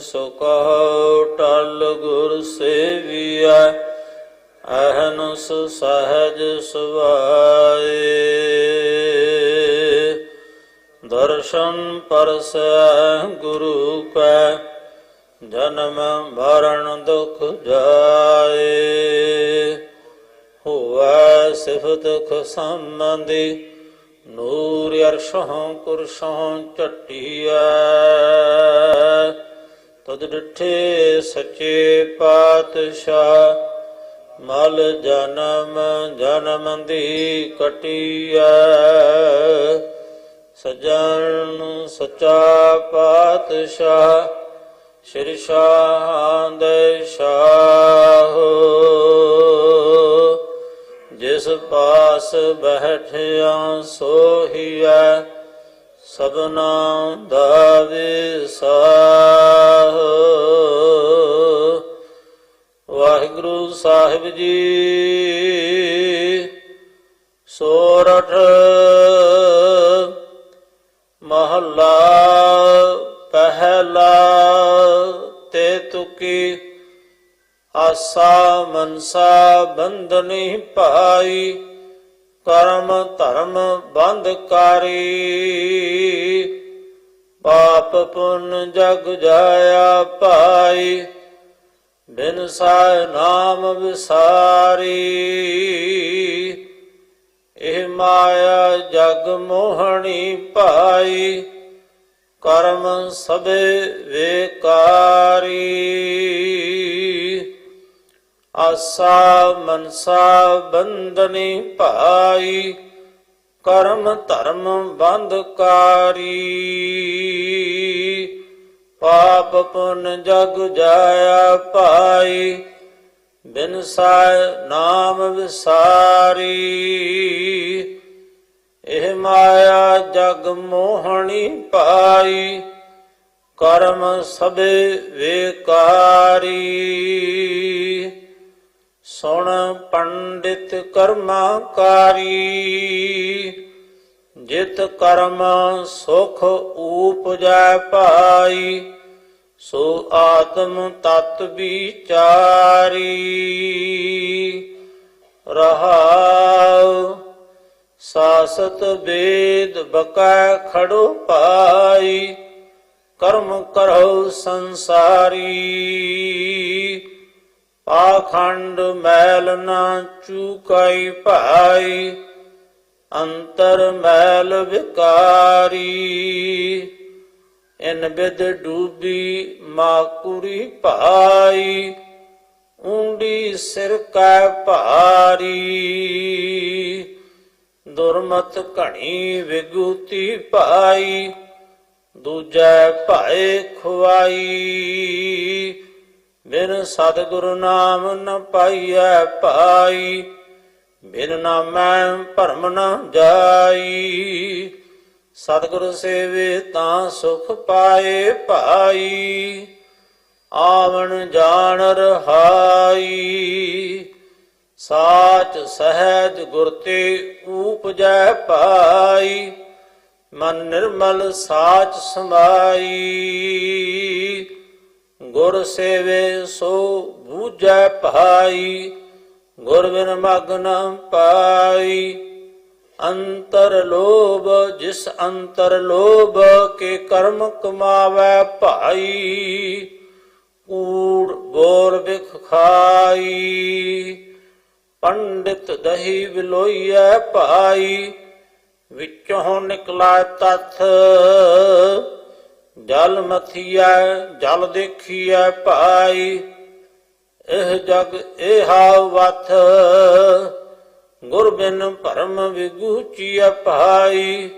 ਸੋ ਕਹੋ ਟਲ ਗੁਰ ਸੇਵੀਐ, ਅਹਨੁਸ ਸਹਜ ਸੁਭਾਏ। ਦਰਸ਼ਨ ਪਰਸੈ ਗੁਰੂ ਕੈ, ਜਨਮ ਮਰਨ ਦੁਖ ਜਾਏ। ਹੋਵੈ ਸਿਫਤ ਖਸਮੰਦੀ ਨੂਰ ਅਰਸ਼ੋਂ ਕੁਰਸ਼ੋਂ ਚਟਿਐ ਤਦ ਡਿਠੇ ਸੱਚੇ ਪਾਤਸ਼ਾਹ, ਮਲ ਜਨਮ ਜਨਮ ਦੀ ਕਟਿਐ ਸਜਣ ਸਚਾ ਪਾਤਸ਼ਾਹ, ਸ਼੍ਰੀ ਸ਼ਾਹ ਦੇ ਜਿਸ ਪਾਸ ਬੈਠਿਆ ਸੋਹੀਐ ਸਭਨਾ ਦਾ ਵਿਸਾਹ ਵਾਹਿਗੁਰੂ ਸਾਹਿਬ ਜੀ, ਸੋਰਠ ਮਹੱਲਾ ਪਹਿਲਾ ਤੇ ਤੁਕੀ ਆਸਾ ਮਨਸਾ ਬੰਧਨੀ ਭਾਈ। ਕਰਮ ਧਰਮ ਬੰਧ ਕਾਰੀ। ਪਾਪ ਪੁੰਨ ਜਗ ਜਾਇਆ ਭਾਈ। ਬਿਨ ਸਾਇ ਨਾਮ ਵਿਸਾਰੀ। ਇਹ ਮਾਇਆ ਜਗ ਮੋਹਣੀ ਭਾਈ। ਕਰਮ ਸਭੇ ਵੇਕਾਰੀ। ਆਸਾ ਮਨਸਾ ਬੰਦਨੀ ਭਾਈ, ਕਰਮ ਧਰਮ ਬੰਧਕਾਰੀ। ਪਾਪ ਪੁੰਨ ਜਗ ਜਾਇਆ ਭਾਈ, ਬਿਨ ਸਾਇ ਨਾਮ ਵਿਸਾਰੀ। ਇਹ ਮਾਇਆ ਜਗ ਮੋਹਣੀ ਪਾਈ ਕਰਮ ਸਭੇ ਵੇਕਾਰੀ। ਸੁਣ ਪੰਡਿਤ ਕਰਮਾਕਾਰੀ ਜਿਤ ਕਰਮ ਸੁਖ ਊਪਜੈ ਪਾਈ, ਸੋ ਆਤਮ ਤਤ ਵਿਚਾਰੀ। ਰਹਾਉ, ਸਾਸਤ ਵੇਦ ਬਕੈ ਖੜੋ ਪਾਈ, ਕਰਮ ਕਰੋ ਸੰਸਾਰੀ। ਪਾਖੰਡ ਮੈਲ ਨਾ ਚੂਕਾਈ ਭਾਈ, ਅੰਤਰ ਮੈਲ ਵਿਕਾਰੀ। ਇਨ ਬਿਦ ਡੂਬੀ ਮਾਕੁਰੀ ਭਾਈ, ਉਂਡੀ ਸਿਰ ਕੈ ਭਾਰੀ। ਦੁਰਮਤ ਘਣੀ ਵਿਗੂਤੀ ਭਾਈ, ਦੂਜੈ ਭਾਏ ਖੁਆਈ। ਬਿਨ ਸਤਿਗੁਰੂ ਨਾਮ ਨ ਪਾਈਐ ਭਾਈ, ਬਿਨ ਨਾਮੈ ਭਰਮ ਨ ਜਾਈ। ਸਤਿਗੁਰ ਸੇਵੇ ਤਾਂ ਸੁਖ ਪਾਏ ਭਾਈ, ਆਵਣ ਜਾਣ ਰਹਾਈ ਸਾਚ ਸਹਿਜ ਗੁਰ ਤੇ ਊਪਜੈ ਪਾਈ ਮਨ ਨਿਰਮਲ ਸਾਚ ਸਮਾਈ ਗੁਰ ਸੇਵੇ ਸੋ ਬੂਝੈ ਭਾਈ, ਗੁਰ ਬਿਨ ਮਗਨ ਪਾਈ। ਅੰਤਰ ਲੋਭ, ਜਿਸ ਅੰਤਰ ਲੋਭ, ਕੇ ਕਰਮ ਕਮਾਵੈ ਭਾਈ। ਕੂੜ ਬੋਲ ਬਿਖ ਖਾਈ। ਪੰਡਿਤ ਦਹੀ ਵਿਲੋਈਐ ਭਾਈ। ਵਿੱਚੋਂ ਨਿਕਲਾ ਤਥ ਜਲ ਮਥੀਐ ਜਲ ਦੇਖੀਐ ਭਾਈ। ਇਹ ਜਗ ਇਹਾ ਵਥ ਗੁਰ ਬਿਨ ਭਰਮ ਵਿਗੂਚੀਐ ਭਾਈ।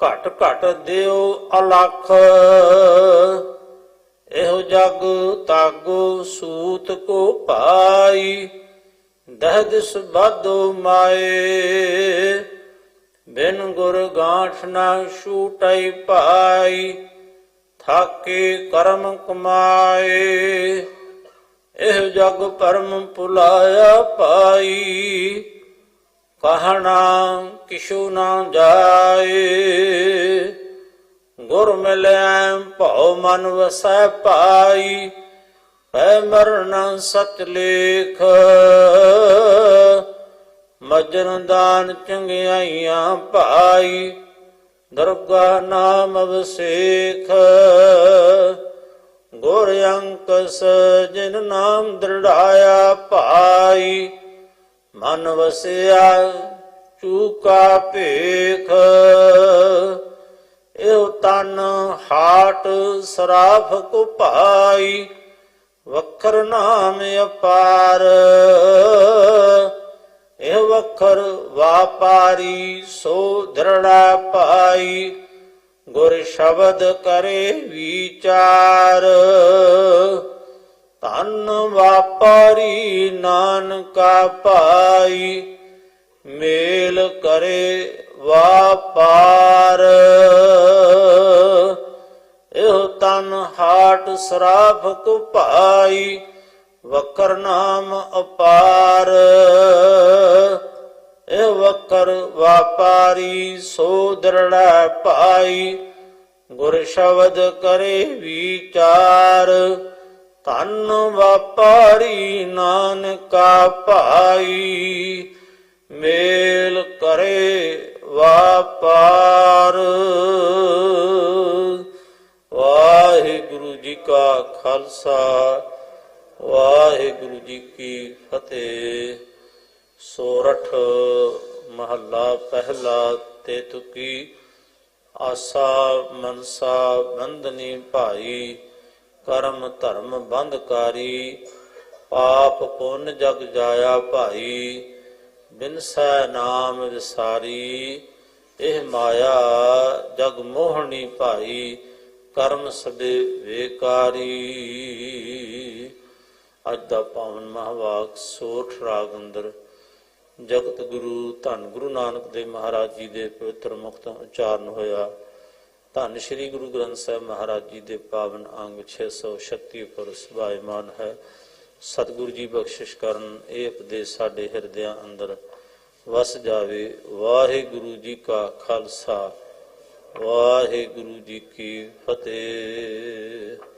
ਘਟ ਘਟ ਦਿਓ ਅਲਖ, ਇਹੋ ਜਗ ਤਾਗੋ ਸੂਤ ਕੋ ਭਾਈ। ਦਹਦਿਸ ਬਾਦੋ ਮਾਏ, ਬਿਨ ਗੁਰ ਗਾਂਠ ਨਾ ਛੂਟਈ ਪਾਈ ਥਾਕੇ ਕਰਮ ਕਮਾਏ, ਇਹ ਜਗ ਪਰਮ ਪੁਲਾਇਆ ਪਾਈ। ਕਹਣਾ ਕਿਛੂ ਨਾ ਜਾਏ, ਗੁਰ ਮਿਲਿਆ ਭਉ ਮਨ ਵਸੈ ਪਾਈ। ਹੈ ਮਰਨ ਸਚ ਲੇਖ, ਮਜਨ ਦਾਨ ਚੰਗਿਆਈਆਂ ਭਾਈ ਦਰਗਾ ਨਾਮ ਅਵਸੇਖ ਗੁਰ ਅੰਕਸ ਜਿਨ ਨਾਮ ਦ੍ਰਿੜਾਇਆ ਭਾਈ, ਮਨ ਵਸਿਆ ਚੂਕਾ ਭੇਖ। ਇਹ ਤਨ ਹਾਟ ਸਰਾਫ ਕੋ ਭਾਈ ਵਖਰ ਨਾਮ ਅਪਾਰ। ਇਹ ਵਖਰ ਵਾਪਾਰੀ ਸੋ ਦਰੜਾ ਪਾਈ ਗੁਰ ਸ਼ਬਦ ਕਰੇ ਵਿਚਾਰ। ਧਨ ਵਾਪਾਰੀ ਨਾਨਕਾ ਪਾਈ ਮੇਲ ਕਰੇ ਵਾਪਾਰ। ਇਹ ਤਨ ਹਾਟ ਸਰਾਫਕ ਕੁ ਭਾਈ ਵਕਰ ਨਾਮ ਅਪਾਰ। ਇਹ ਵਕਰ ਵਾਪਾਰੀ ਸੋ ਦਰੜਾ ਭਾਈ ਗੁਰ ਸ਼ਬਦ ਕਰੇ ਵਿਚਾਰ ਧਨ ਵਾਪਾਰੀ ਨਾਨਕਾ ਭਾਈ ਮੇਲ ਕਰੇ ਵਾਪਾਰ ਵਾਹਿਗੁਰੂ ਜੀ ਕਾ ਖਾਲਸਾ ਸੋਰਠ ਮਹੱਲਾ ਪਹਿਲਾ ਤੇ ਤੁਕੀ ਆਸਾ ਮਨਸਾ ਬੰਧਨੀ ਭਾਈ, ਕਰਮ ਧਰਮ ਬੰਧਕਾਰੀ, ਪਾਪ ਪੁੰਨ ਜਗ ਜਾਇਆ ਭਾਈ ਬਿਨਸੈ ਨਾਮ ਵਿਸਾਰੀ, ਇਹ ਮਾਇਆ ਜਗ ਮੋਹਣੀ ਭਾਈ, ਕਰਮ ਸਦੇ ਵੇਕਾਰੀ। ਅੱਜ ਦਾ ਪਾਵਨ ਮਹਾਵਾਕ ਸੋਠ ਰਾਗ ਅੰਦਰ ਜਗਤ ਗੁਰੂ ਧੰਨ ਗੁਰੂ ਨਾਨਕ ਦੇਵ ਮਹਾਰਾਜ ਜੀ ਦੇ ਪਵਿੱਤਰ ਮੁਖ ਤੋਂ ਉਚਾਰਨ ਹੋਇਆ। ਧੰਨ ਸ਼੍ਰੀ ਗੁਰੂ ਗ੍ਰੰਥ ਸਾਹਿਬ ਮਹਾਰਾਜ ਜੀ ਦੇ ਪਾਵਨ ਅੰਗ 636 ਉੱਪਰ ਸੁਭਾਇਮਾਨ ਹੈ। ਸਤਿਗੁਰੂ ਜੀ ਬਖਸ਼ਿਸ਼ ਕਰਨ ਇਹ ਉਪਦੇਸ਼ ਸਾਡੇ ਹਿਰਦਿਆਂ ਅੰਦਰ ਵਸ ਜਾਵੇ। ਵਾਹਿਗੁਰੂ ਜੀ ਕਾ ਖਾਲਸਾ, ਵਾਹਿਗੁਰੂ ਜੀ ਕੀ ਫਤਿਹ।